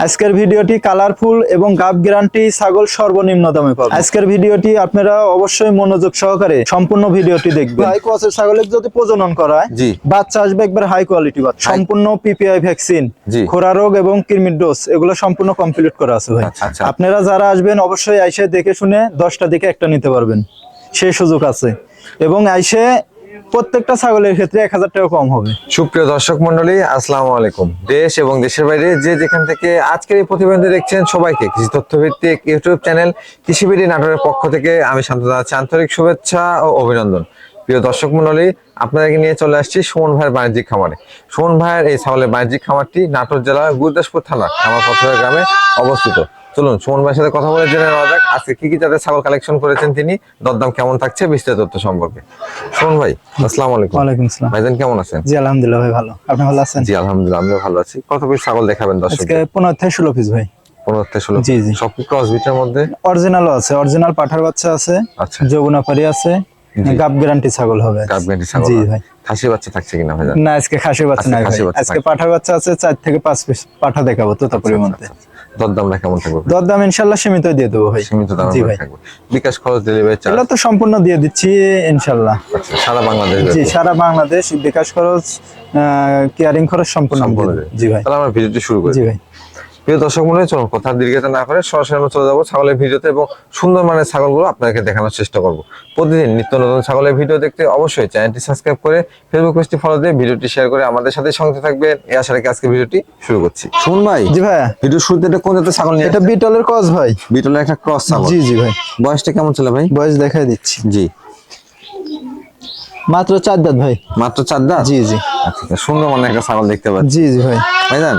আজকের ভিডিওটি কালারফুল এবং গাব গ্যারান্টি ছাগল সর্বনিম্ন দামে পাবেন আজকের ভিডিওটি আপনারা অবশ্যই মনোযোগ সহকারে সম্পূর্ণ ভিডিওটি দেখবেন হাই কোয়াসের ছাগলের যদি প্রজনন করা জি। বাচ্চা আসবে একবার হাই কোয়ালিটি বাচ্চা সম্পূর্ণ পিপিআই ভ্যাকসিন জি। খোরা রোগ এবং কৃমির ডোজ এগুলো সম্পূর্ণ কমপ্লিট করা আছে ভাই আচ্ছা, আচ্ছা। আপনারা যারা আসবেন অবশ্যই আইসে দেখে শুনে দশটা দিকে একটা নিতে পারবেন সেই সুযোগ আছে এবং আইসে প্রত্যেকটা ছাগলের ক্ষেত্রে এক হাজার টাকা কম হবে। সুপ্রিয় দর্শক মন্ডলী, আসসালামু আলাইকুম। দেশ এবং দেশের বাইরে যে যেখান থেকে আজকের এই প্রতিবেদন দেখছেন সবাইকে কৃষি তথ্যভিত্তিক ইউটিউব চ্যানেল কৃষিবিডি নাটোরের পক্ষ থেকে আমি শান্ত জানাচ্ছি আন্তরিক শুভেচ্ছা ও অভিনন্দন। প্রিয় দর্শক মন্ডলী আপনাদেরকে নিয়ে চলে আসছি সুমন ভাইয়ের বাণিজ্যিক খামারে। সুমন ভাইয়ের এই ছাগলের বাণিজ্যিক খামারটি নাটোর জেলার গুরদাসপুর থানা আমার পথরের গ্রামে অবস্থিত। চলুন সুমন ভাইয়ের সাথে কথা বলে জেনে নেওয়া যাক আজকে কি কি জাতের ছাগল কালেকশন করেছেন তিনি দরদাম কেমন থাকছে বিস্তারিত তথ্য সম্পর্কে। সুমন ভাই আসসালামু আলাইকুম। ওয়ালাইকুম আসসালাম। ভাইজান কেমন আছেন? জি আলহামদুলিল্লাহ ভাই ভালো। আপনি ভালো আছেন? জি আলহামদুলিল্লাহ আমিও ভালো আছি। কত পিস ছাগল দেখাবেন দর্শক আজকে পনেরো থেকে ষোলো পিস ভাই। পনেরো থেকে ষোলো। জি, জি। সব ক্রস বিটের মধ্যে? অরিজিনালও আছে অরিজিনাল পাঠার বাচ্চা আছে আচ্ছা। যমুনাপাড়ি আছে গাব গ্যারান্টি ছাগল হবে। গাব গ্যান্ডি ছাগল জি ভাই। খাসি বাচ্চা থাকছে কিনা ভাইজান? না আজকে বাচ্চা ভাই। খাসির বাচ্চা আজকে থাকবে। বাচ্চা আছে থেকে পিস পাঠা দেখাবো তোতাপুরির মধ্যে দরদামটা কেমন থাকবে? দর দাম ইনশাল্লাহ সীমিত দিয়ে দেবো ভাই। সীমিত দাম থাকবে। বিকাশ খরচ ডেলিভারি চার্জ এগুলো তো সম্পূর্ণ দিয়ে দিচ্ছি ইনশাল্লাহ। আচ্ছা সারা বাংলাদেশ জি সারা বাংলাদেশ বিকাশ খরচ কেয়ারিং খরচ সম্পূর্ণ জি ভাই। তাহলে আমরা ভিডিওটি শুরু করি। জি ভাই। প্রিয় দর্শক মনে চলুন কথা দীর্ঘতা না করে সরাসরি আমরা চলে যাব ছাগলের ভিডিওতে এবং সুন্দর মানের ছাগলগুলো আপনাদেরকে দেখানোর চেষ্টা করব। প্রতিদিন নিত্য নতুন ছাগলের ভিডিও দেখতে অবশ্যই চ্যানেলটি সাবস্ক্রাইব করে ফেসবুক পেজটি ফলো দিয়ে ভিডিওটি শেয়ার করে আমাদের সাথে সঙ্গে থাকবেন। এই আশা রেখে আজকে ভিডিওটি শুরু করছি। শুন ভাই জি ভাইয়া। ভিডিও শুরুতে এটা কোন জাতের ছাগল নিয়ে এটা বিটলের ক্রস ভাই। বিটলের একটা ক্রস ছাগল। জি জি ভাই। বয়সটা কেমন ছিল ভাই? বয়স দেখাই দিচ্ছি। জি। মাত্র চার দাঁত ভাই। মাত্র চার দাঁত? জি জি। আচ্ছা আচ্ছা, সুন্দর মানে একটা ছাগল দেখতে পাচ্ছি। জি জি ভাই। ভাইজান।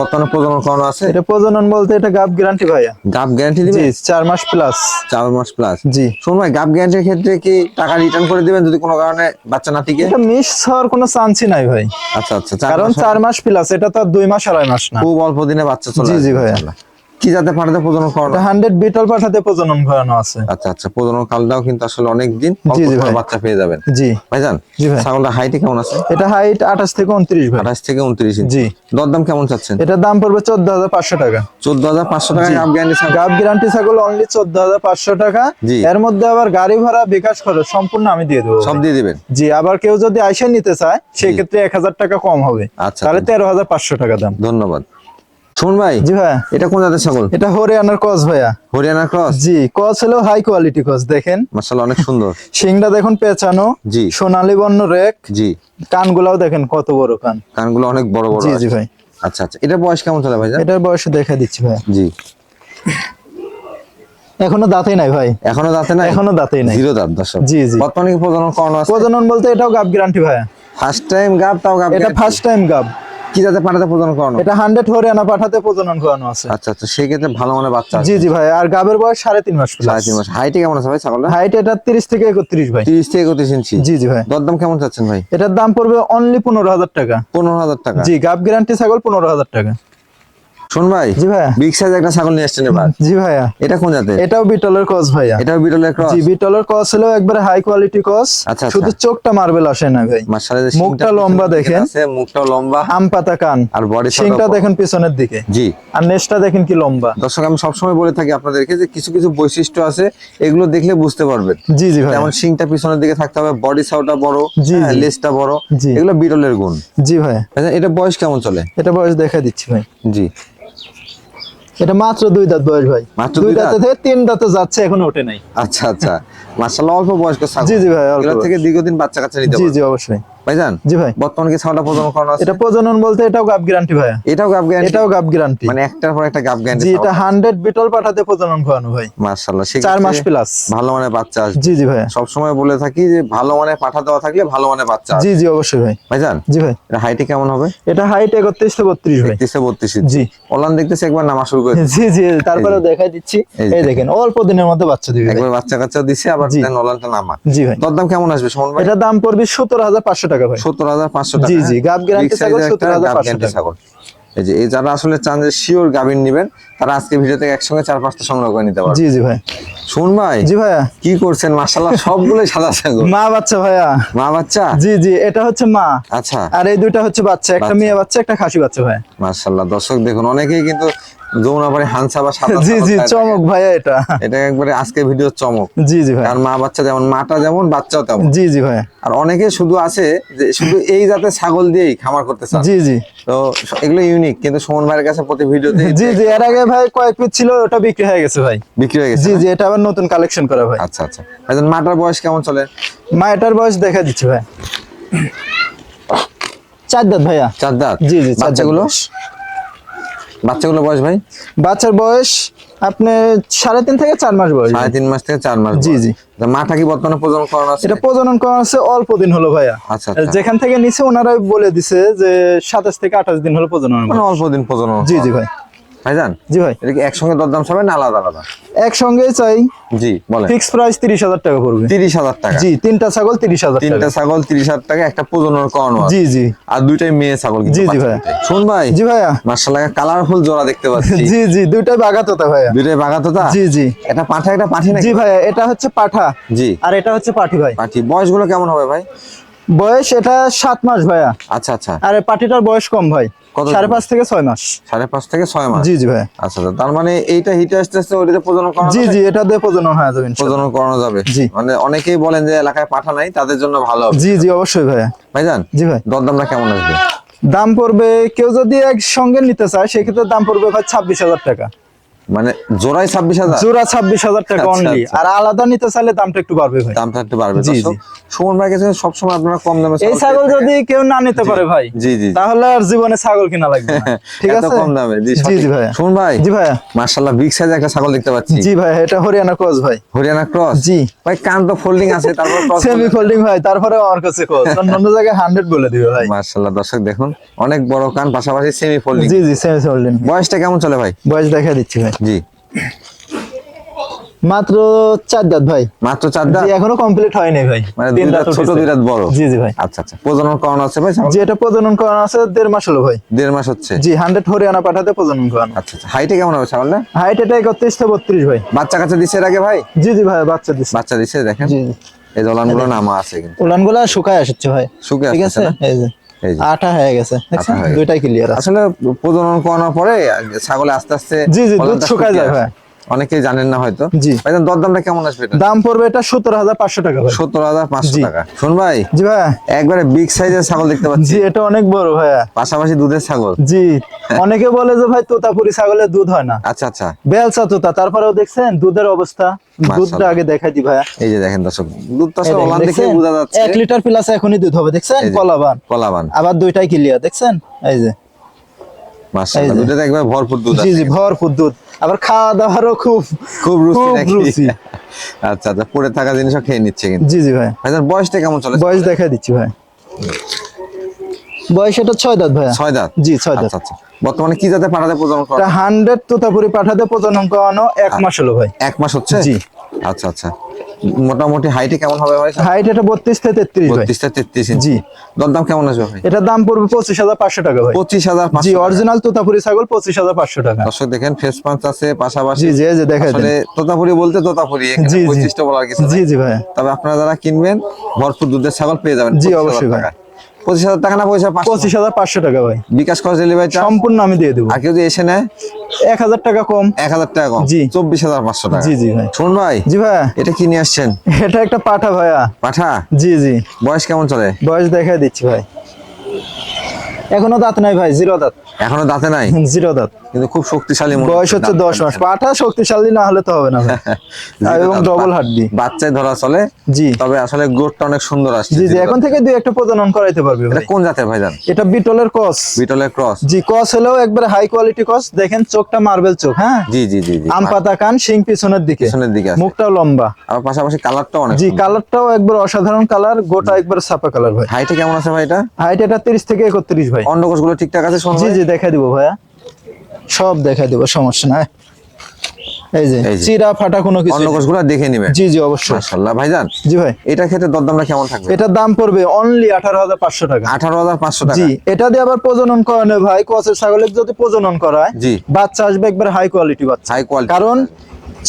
বর্তমানে প্রজনন করানো আছে? এটা প্রজনন বলতে এটা গাব গ্যারান্টি ভাইয়া। গাব গ্যারান্টি দিবে? চার মাস প্লাস চার মাস প্লাস জি। শুন ভাই গাব গ্যারান্টির ক্ষেত্রে কি টাকা রিটার্ন করে দিবেন যদি কোনো কারণে বাচ্চা না টিকে? এটা মিস হওয়ার কোনো চান্সই নাই ভাই। আচ্ছা আচ্ছা কারণ চার মাস প্লাস এটা তো দুই মাস আড়াই মাস না। খুব অল্প দিনে বাচ্চা চলে জি, জি ভাইয়া। কি যাতে পাঠাতে প্রজনন করানো? হান্ড্রেড বিটল পাঠাতে প্রজনন করানো আছে। আচ্ছা আচ্ছা প্রজনন কালটাও কিন্তু আসলে অনেক দিন বাচ্চা পেয়ে যাবেন। জি। ভাইজান ভাই। ছাগলটা হাইটে কেমন আছে? এটা হাইট আঠাশ থেকে উনত্রিশ আঠাশ থেকে উনত্রিশ জি। দরদাম কেমন চাচ্ছেন? এটার দাম পড়বে চোদ্দ হাজার পাঁচশো টাকা। চোদ্দ হাজার পাঁচশো টাকা গাপ গ্যারান্টি ছাগল। গাব গ্যারান্টি ছাগল অনলি চোদ্দ হাজার পাঁচশো টাকা। জি। এর মধ্যে আবার গাড়ি ভাড়া বিকাশ খরচ সম্পূর্ণ আমি দিয়ে দেবো সব দিয়ে দিবেন? জি আবার কেউ যদি আইসে নিতে চায় সেক্ষেত্রে এক হাজার টাকা কম হবে। আচ্ছা, তাহলে তেরো হাজার পাঁচশো টাকা দাম। ধন্যবাদ। শুন ভাই? জি ভাইয়া এটা কোন জাতের ছাগল এটা হরিয়ানার কস ভাইয়া। হরিয়ানা ক্রস জি কস হলেও হাই কোয়ালিটি কস দেখেন। মার্শাল্লাহ অনেক সুন্দর। শিংটা দেখুন পেঁচানো জি। সোনালী বর্ণ রেক। জি। কানগুলাও দেখেন কত বড় কান। কানগুলো অনেক বড় বড় জি জি ভাই। আচ্ছা আচ্ছা। এটা বয়স কেমন চলে ভাইজান? এটার বয়সে দেখা দিচ্ছি ভাই। জি। এখনও দাঁতেই নাই ভাই। এখনও দাঁতে নাই? এখনও দাঁতেই নাই। জিরো দাঁত দর্শক। জি, জি। বর্তমানে প্রজনন করানো আছে? প্রজনন বলতে এটাও গাব গ্যারান্টি ভাইয়া। ফার্স্ট টাইম গাব তাও গাব এটা ফার্স্ট টাইম গাব। কি পাঠাতে প্রজনন করানো? এটা হান্ড্রেড হরিয়ানা পাঠাতে প্রজনন করানো আছে। আচ্ছা আচ্ছা সেই ক্ষেত্রে ভালো মানে বাচ্চা জি জি ভাই আর গাবের বয়স সাড়ে তিন মাস সাড়ে তিন মাস। হাইটে কেমন আছে ভাই ছাগলের হাইট এটা তিরিশ থেকে একত্রিশ ভাই। তিরিশ থেকে একত্রিশ ইঞ্চি। জি জি ভাই। দরদাম কেমন চাচ্ছেন ভাই? এটার দাম পড়বে অনলি পনেরো হাজার টাকা। পনেরো হাজার টাকা। জি গাব গ্যারান্টি ছাগল পনেরো হাজার টাকা। শোন ভাই জি ভাইয়া। বিগ সাইজ একটা ছাগল নিয়ে আসছেন এবার। জি ভাইয়া। এটা কোন জাতের? এটাও বিটলের কস ভাইয়া। এটাও বিটলের ক্রস জি বিটলের কস হলো একবারে হাই কোয়ালিটি কস আচ্ছা, শুধু। চোখটা মার্বেল আসে না ভাই। মুখটা লম্বা দেখেন। মুখটাও লম্বা। আম পাতা কান। আর বডি। শিংটা দেখেন পিছনের দিকে। জি। আর নেসটা দেখেন কি লম্বা। দর্শক আমি সবসময় বলে থাকি আপনাদেরকে যে কিছু কিছু বৈশিষ্ট্য আছে এগুলো দেখলে বুঝতে পারবেন। জি জি ভাই যেমন শিংটা পিছনের দিকে থাকতে হবে বডি সাউটা বড় জি, হ্যাঁ। লেজটা বড়। জি। এগুলো বিরলের গুণ। জি ভাই আচ্ছা, এটা বয়স কেমন চলে? এটা বয়স দেখা দিচ্ছি ভাই। জি। এটা মাত্র দুই দাঁত বয়স ভাই। মাত্র দুই দাঁত? থেকে তিন দাঁতে যাচ্ছে এখন ওঠে নাই। আচ্ছা আচ্ছা। মাসাল অল্প বয়স্ক ছাগল। জি, জি ভাই, অল্প থেকে দীর্ঘদিন বাচ্চা কাচ্চা নিতে জি জি অবশ্যই। ভাইজান? জি ভাই। বর্তমানে কি প্রজনন করানো আছে? এটা প্রজনন বলতে এটাও গাব গ্যারান্টি ভাইয়া। এটাও গাব গ্যারান্টি এটাও গাব গ্যারান্টি মানে একটার পর একটা গাব গ্যারান্টি জি এটা হান্ড্রেড বিটল পাঠাতে প্রজনন করানো ভাই। মার্শাল্লাহ চার মাস প্লাস ভালো মানে বাচ্চা আসবে। জি জি ভাইয়া। সব সময় বলে থাকি যে ভালো মানে পাঠা দেওয়া থাকলে ভালো মানে বাচ্চা জি জি অবশ্যই ভাই। ভাইজান জি ভাই। এটা হাইটে কেমন হবে? এটা হাইট একত্রিশ থেকে বত্রিশ ভাই। তেইশে বত্রিশ জি। ওলান দেখতেছি একবার নামা শুরু করে জি জি তারপরে দেখাই দিচ্ছি। এই দেখেন অল্প দিনের মধ্যে বাচ্চা দিবে একবার বাচ্চা কাচ্চা দিছে আবার। দেন ওলানটা নামা। জি ভাই। দরদাম কেমন আসবে সুমন ভাই? এটা দাম পড়বে সত্তর হাজার পাঁচশো টাকা ভাই। সত্তর হাজার পাঁচশো টাকা জি, জি, গাব Big size ছাগল এর 70,500 একটা গাব guarantee টাকা। ছাগল। এই যে যারা আসলে চান যে শিওর গাবিন নিবেন তারা আজকে ভিডিও থেকে একসঙ্গে চার পাঁচটা সংগ্রহ করে নিতে পারবে জি জি ভাই। শুন ভাই জি ভাইয়া। কি করছেন? মাশাল্লাহ সবগুলোই সাদা ছাগল। মা বাচ্চা ভাইয়া। মা বাচ্চা? জি জি এটা হচ্ছে মা। আচ্ছা। আর এই দুইটা হচ্ছে বাচ্চা একটা মেয়ে বাচ্চা একটা খাসি বাচ্চা ভাই। মাশাল্লাহ দর্শক দেখুন অনেকেই কিন্তু হানসা বা সাদা জি জি চমক ভাইয়া এটা। এটা একবারে আজকে ভিডিও চমক। জি জি ভাই আর মা বাচ্চা যেমন মাটা যেমন বাচ্চাও তেমন। জি জি আর অনেকে শুধু আছে যে শুধু এই জাতের ছাগল দিয়েই খামার করতে চান। জি জি। তো এগুলো ইউনিক কিন্তু সুমন ভাইয়ের কাছে প্রতি ভিডিওতে জি জি এর আগে ভাই কয়েক পিস ছিল ওটা বিক্রি হয়ে গেছে ভাই। বিক্রি হয়ে গেছে জি? জি এটা আবার নতুন কালেকশন করা ভাই। আচ্ছা আচ্ছা। মাটার বয়স কেমন চলে? মাটার বয়স দেখা দিচ্ছে ভাই। চার দাঁত ভাইয়া। চার দাঁত? জি জি বাচ্চাগুলো। বাচ্চাগুলো বয়স ভাই? বাচ্চার বয়স আপনি সাড়ে তিন থেকে চার মাস বয়স। সাড়ে তিন মাস থেকে চার মাস জি, জি। মাথা কি বর্তমানে প্রজনন করানো আছে? এটা প্রজনন করা আছে অল্প দিন হলো ভাইয়া। আচ্ছা, আচ্ছা। যেখান থেকে নিচে ওনারা বলে দিছে যে সাতাশ থেকে আঠাশ দিন হলো প্রজনন মানে অল্প দিন প্রজনন জি জি ভাই। ভাইজান? জি ভাই। এটা কি একসঙ্গে দরদাম হবে না আলাদা আলাদা? একসঙ্গে চাই। জি বলেন। ফিক্স প্রাইস তিরিশ হাজার টাকা পড়বে। তিরিশ হাজার টাকা। জি তিনটা ছাগল তিরিশ হাজার তিনটা ছাগল তিরিশ হাজার টাকা একটা প্রজনন করানো জি জি। আর দুইটাই মেয়ে ছাগল জি, জি ভাই। শুন ভাই জি ভাইয়া। মার্শাল্লাহ কালারফুল জোড়া দেখতে পাচ্ছি। জি জি দুইটাই বাগাতোতা ভাইয়া। দুইটাই বাগাতো তা জি জি। এটা পাঠা একটা পাঠি নাকি? জি ভাইয়া এটা হচ্ছে পাঠা। জি। আর এটা হচ্ছে পাঠি ভাই। পাঠি। বয়সগুলো কেমন হবে ভাই? বয়স এটা সাত মাস ভাইয়া। আচ্ছা আচ্ছা। আর পাঠিটার বয়স কম ভাই। সাড়ে পাঁচ থেকে ছয় মাস। সাড়ে পাঁচ থেকে ছয় মাস? জি জি ভাই। আচ্ছা আচ্ছা তার মানে এইটা হিটে আসতে আসতে ওইটাতে প্রজনন করানো জি জি এটা দিয়ে প্রজনন হয়ে যাবে প্রজনন করানো যাবে। জি। মানে অনেকেই বলেন যে এলাকায় পাঠা নাই তাদের জন্য ভালো জি জি অবশ্যই ভাইয়া ভাইজান জি ভাই। দরদামটা কেমন আসবে? দাম পড়বে কেউ যদি একসঙ্গে নিতে চায় সেক্ষেত্রে দাম পড়বে ভাই ছাব্বিশ হাজার টাকা। মানে জোড়াই ছাব্বিশ হাজার? জোড়া ছাব্বিশ হাজার টাকা আচ্ছা, অনলি আচ্ছা। আর আলাদা নিতে চাইলে দামটা একটু বাড়বে ভাই। দামটা একটু বাড়বে। সুমন ভাই কাছে সবসময় আপনারা কম দামে এই ছাগল যদি কেউ না নিতে পারে ভাই জি, জি। তাহলে আর জীবনে ছাগল কিনা লাগবে ঠিক আছে? কম দামে জি জি ভাইয়া। সুমন ভাই জি ভাইয়া। মার্শাল্লাহ বিগ সাইজ একটা ছাগল দেখতে পাচ্ছি। জি ভাই এটা হরিয়ানা ক্রস ভাই। হরিয়ানা ক্রস জি। ভাই কান তো ফোল্ডিং আছে তারপর ক্রস সেমি ফোল্ডিং ভাই তারপরে আমার কাছে ক্রস অন্য জায়গায় হান্ড্রেড বলে দিবে ভাই। মার্শাল্লাহ দর্শক দেখুন অনেক বড় কান পাশাপাশি সেমি ফোল্ডিং জি জি সেমি ফোল্ডিং বয়সটা কেমন চলে ভাই? বয়স দেখা দিচ্ছি ভাই। জি। মাত্র চার দাঁত ভাই। মাত্র চার দাঁত? এখনও কমপ্লিট হয়নি ভাই। মানে তিন দাঁত ছোট দুই দাঁত বড়? জি জি ভাই। আচ্ছা আচ্ছা। প্রজনন করানো আছে ভাই? জি এটা প্রজনন করানো আছে দেড় মাস হলো ভাই। দেড় মাস হচ্ছে? জি হান্ড্রেড হরিয়ানা পাঠাতে প্রজনন করানো। আচ্ছা আচ্ছা। হাইটে কেমন হবে ছাগলটা? হাইট এটা একত্রিশ থেকে বত্রিশ ভাই। বাচ্চা কাচ্চা দিচ্ছে এর আগে ভাই? জি জি ভাই বাচ্চা দিচ্ছে বাচ্চা দিচ্ছে দেখেন। জি এই দলানগুলো নামা আছে কিন্তু। উলানগুলা শুকায় আসছে ভাই। শুকে ঠিক আছে? এই যে। যে আটা হয়ে গেছে। দুইটাই ক্লিয়ার আছে আসলে প্রজনন করানোর পরে ছাগলে আস্তে আস্তে জি, জি, দুধ শুকায় যায়। অনেকেই জানেন না হয়তো। জি। ভাই দরদামটা কেমন আসবে দাম পড়বে এটা সত্তর হাজার পাঁচশো টাকা ভাই। সত্তর হাজার পাঁচশো টাকা। শুন ভাই জি ভাই। একবারে বিগ সাইজের ছাগল দেখতে পাচ্ছি। জি এটা অনেক বড় ভাইয়া। পাশাপাশি দুধের ছাগল। জি। অনেকে বলে যে ভাই তোতাপুরি ছাগলের দুধ হয় না। আচ্ছা আচ্ছা। বেলচা তোতা তারপরেও দেখছেন দুধের অবস্থা। দুধটা আগে দেখাই দি ভাইয়া। এই যে দেখেন দর্শক দুধ দেখেন, ওলান দেখে বোঝা যাচ্ছে। এক লিটার প্লাস এখনই দুধ হবে দেখছেন। কলাবান। কলাবান। আবার দুইটাই ক্লিয়ার দেখছেন? এই যে। মাশাআল্লাহ। দুধের একবার ভরপুর দুধ জি জি ভরপুর দুধ। আবার খাওয়া দাওয়ারও খুব খুব রুচি। আচ্ছা আচ্ছা পড়ে থাকা জিনিসও খেয়ে নিচ্ছে কিন্তু। জি জি ভাই। ভাই বয়সটা কেমন চলে? বয়স দেখা দিচ্ছি ভাই। বয়স এটা ছয় দাঁত ভাই ছয় দাঁত? জি ছয় দাঁত। আচ্ছা আচ্ছা। বর্তমানে কি জাতে পাঠাতে প্রজনন করা তোতাপুরি পাঠাতে প্রজনন করানো এক মাস হলো ভাই। এক মাস হচ্ছে? জি। আচ্ছা আচ্ছা। মোটামুটি হাইটে কেমন হবে ভাই হাইট এটা বত্রিশ থেকে তেত্রিশ ভাই। বত্রিশটা তেত্রিশ ইঞ্চি জি। দরদাম কেমন আসবে ভাই? এটার দাম পড়বে পঁচিশ হাজার পাঁচশো টাকা ভাই। পঁচিশ হাজার জি অরিজিনাল তোতাপুরি ছাগল পঁচিশ হাজার পাঁচশো টাকা। দর্শক দেখেন ফেস পাঁচ আছে পাশাপাশি। জি জি দেখেন আসলে তোতাপুরি বলতে তোতাপুরি এখানে। বৈশিষ্ট্য বলার কিছু জি জি ভাই। তবে আপনারা যারা কিনবেন ভরপুর দুধের ছাগল পেয়ে যাবেন জি, অবশ্যই ভাই। পঁচিশ হাজার টাকা না পয়সা পঁচিশ? হাজার পাঁচশো টাকা ভাই। বিকাশ খরচ ডেলিভারি সম্পূর্ণ আমি দিয়ে দেবো। আর কেউ যদি এসে নেয়? এক হাজার টাকা কম। এক হাজার টাকা কম। জি। চব্বিশ হাজার পাঁচশো টাকা। জি জি ভাই। শোন ভাই জি ভাই। এটা কি নিয়ে আসছেন? এটা একটা পাঠা ভাইয়া। পাঠা? জি জি। বয়স কেমন চলে? বয়স দেখাই দিচ্ছি ভাই। এখনও দাঁত নাই ভাই জিরো দাঁত। এখনও দাঁতে নাই? জিরো দাঁত। কিন্তু খুব শক্তিশালী বয়স হচ্ছে দশ মাস। পাঠা শক্তিশালী না হলে তো হবে না ভাই। এবং ডবল হাড্ডি বাচ্চায় ধরা চলে জি। তবে আসলে গ্রোথটা অনেক সুন্দর আসছে জি জি এখন থেকে দুই একটা প্রজনন করাইতে পারবে এটা কোন জাতের ভাইজান এটা বিটলের কস বিটলের ক্রস। জি কস হলেও একবার হাই কোয়ালিটি কস দেখেন চোখটা মার্বেল চোখ হ্যাঁ? জি জি জি জি। আম পাতা কান শিং পিছনের দিকে। পিছনের দিকে আছে। মুখটাও লম্বা। আর পাশাপাশি কালারটাও অনেক জি কালারটাও একবার অসাধারণ কালার গোটা একবার ছাপা কালার ভাই। হাইটে কেমন আছে ভাই এটা? হাইট এটা তিরিশ থেকে একত্রিশ ভাই। অন্ডকোষগুলো ঠিকঠাক আছে জি জি দেখা দিব ভাইয়া। সব দেখা দেবো সমস্যা নাই। এই যে চিরা ফাটা কোনো কিছু নেই। গুলো দেখে নিবেন। জি জি অবশ্যই। মাশাআল্লাহ ভাইজান। জি ভাই। ক্ষেত্রে দরদামটা কেমন থাকবে? এটার দাম পড়বে অনলি আঠারো হাজার পাঁচশো টাকা। আঠারো হাজার পাঁচশো টাকা। জি এটা দিয়ে আবার প্রজনন করানো ভাই ছাগলের যদি প্রজনন করায় জি। বাচ্চা আসবে একবার হাই কোয়ালিটি বাচ্চা। হাই কোয়ালিটি কারণ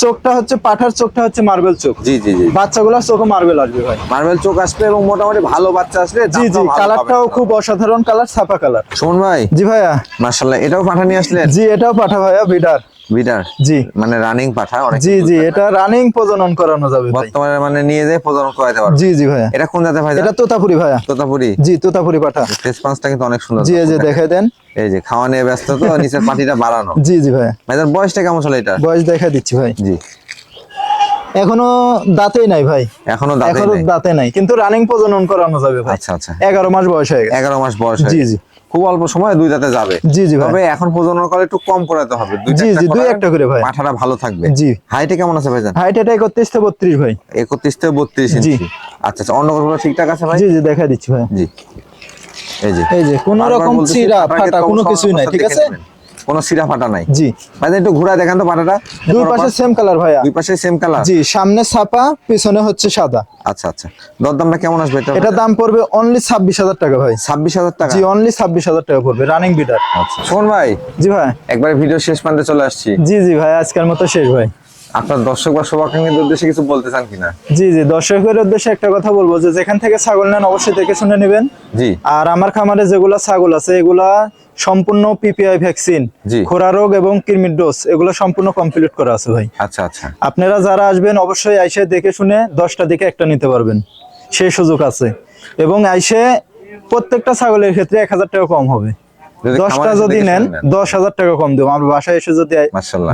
চোখটা হচ্ছে পাঠার চোখটা হচ্ছে মার্বেল চোখ। জি জি জি। বাচ্চাগুলো চোখে মার্বেল আসবে ভাই। মার্বেল চোখ আসবে এবং মোটামুটি ভালো বাচ্চা আসবে জি জি কালারটাও খুব অসাধারণ কালার ছাপা কালার। শোন ভাই? জি ভাইয়া। মার্শাল্লাহ এটাও পাঠা নিয়ে আসলে জি এটাও পাঠা ভাইয়া বিডার। বিটার জি। মানে রানিং পাঠা অনেক জি জি এটা রানিং প্রজনন করানো যাবে বর্তমানে মানে নিয়ে যায় প্রজনন করাতে পারবে। জি জি ভাইয়া। এটা কোন জাতের ভাই এটা তোতাপুরি ভাইয়া। তোতাপুরি? জি তোতাপুরি পাঠা। রেসপন্সটা কিন্তু অনেক সুন্দর জি এই দেখাই দেন। এই যে খাওয়া নিয়ে ব্যস্ত তো নিচের পাটিটা বাড়ানো। জি জি ভাইয়া। ভাইজান বয়সটা কেমন চলে এটা? বয়স দেখা দিচ্ছি ভাই। জি। এখনও দাঁতেই নাই ভাই। এখনও দাঁতে এখনও দাঁতে নাই কিন্তু রানিং প্রজনন করানো যাবে ভাই। আচ্ছা আচ্ছা। এগারো মাস বয়স হয়ে গেছে। এগারো মাস বয়স হয়ে জি, জি। খুব অল্প সময় দুই দাঁতে যাবে। জি জি তবে এখন প্রজনন করে একটু কম করাতে হবে। জি, জি, দুই একটা করে ভাই। মাথাটা ভালো থাকবে। জি। হাইটে কেমন আছে ভাইজান? হাইট এটা একত্রিশ থেকে বত্রিশ ভাই। একত্রিশ থেকে বত্রিশ জি। ইঞ্চি। আচ্ছা আচ্ছা অন্য কোনো ঠিকঠাক আছে ভাই? জি জি দেখা দিচ্ছি ভাই। জি। এই যে। এই যে কোনো রকম চিরা ফাটা কোনো কিছুই নাই ঠিক আছে। কোনো সিরা ফাটা নাই। জি। ভাইজান একটু ঘুরা দেখান তো পাটাটা দুই পাশে সেম কালার ভাইয়া। দুই পাশে সেম কালার জি সামনে ছাপা পিছনে হচ্ছে সাদা। আচ্ছা আচ্ছা। দরদামটা কেমন আসবে এটা এটা দাম পড়বে অনলি ছাব্বিশ হাজার টাকা ভাই। ছাব্বিশ হাজার টাকা? জি অনলি ছাব্বিশ হাজার টাকা পড়বে রানিং বিটার আচ্ছা। শোন ভাই জি ভাই। একবারে ভিডিও শেষ প্রান্তে চলে আসছি। জি জি ভাই আজকের মতো শেষ ভাই। আপনার দর্শক বা শুভাকাঙ্ক্ষীদের উদ্দেশ্যে কিছু বলতে চান কিনা? জি জি দর্শকের উদ্দেশ্যে একটা কথা বলব যে যেখান থেকে ছাগল নেন অবশ্যই দেখে শুনে নেবেন। জি। আর আমার খামারে যেগুলা ছাগল আছে এগুলা সম্পূর্ণ পিপিআই ভ্যাকসিন। খোরা রোগ এবং কৃমির ডোজ এগুলো সম্পূর্ণ কমপ্লিট করা আছে ভাই। আচ্ছা আচ্ছা। আপনারা যারা আসবেন অবশ্যই আইসে দেখে শুনে দশটা দিকে একটা নিতে পারবেন। সেই সুযোগ আছে। এবং আইসে প্রত্যেকটা ছাগলের ক্ষেত্রে এক হাজার টাকা কম হবে। দশটা যদি নেন দশ হাজার টাকা কম দেবো। আমার বাসায় এসে যদি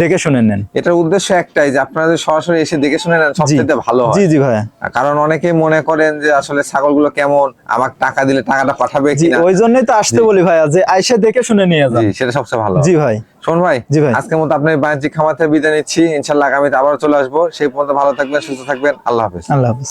দেখে শুনে নেন। এটার উদ্দেশ্য একটাই যে আপনারা সরাসরি এসে দেখে শুনে নেন সবচেয়ে ভালো জি জি ভাইয়া। কারণ অনেকেই মনে করেন যে আসলে ছাগলগুলো কেমন আমাকে টাকা দিলে টাকাটা পাঠাবে কিনা। ওই জন্যই তো আসতে বলি ভাইয়া যে আইসে দেখে শুনে নিয়ে যান। সেটা সবচেয়ে ভালো জি ভাই। শোন ভাই জি ভাই। আজকের মতো আপনার বাণিজ্যিক খামার থেকে বিদায় নিচ্ছি। ইনশাল্লাহ আগামীতে আবার চলে আসব। সেই পর্যন্ত ভালো থাকবেন সুস্থ থাকবেন। আল্লাহ হাফেজ। আল্লাহ হাফিজ।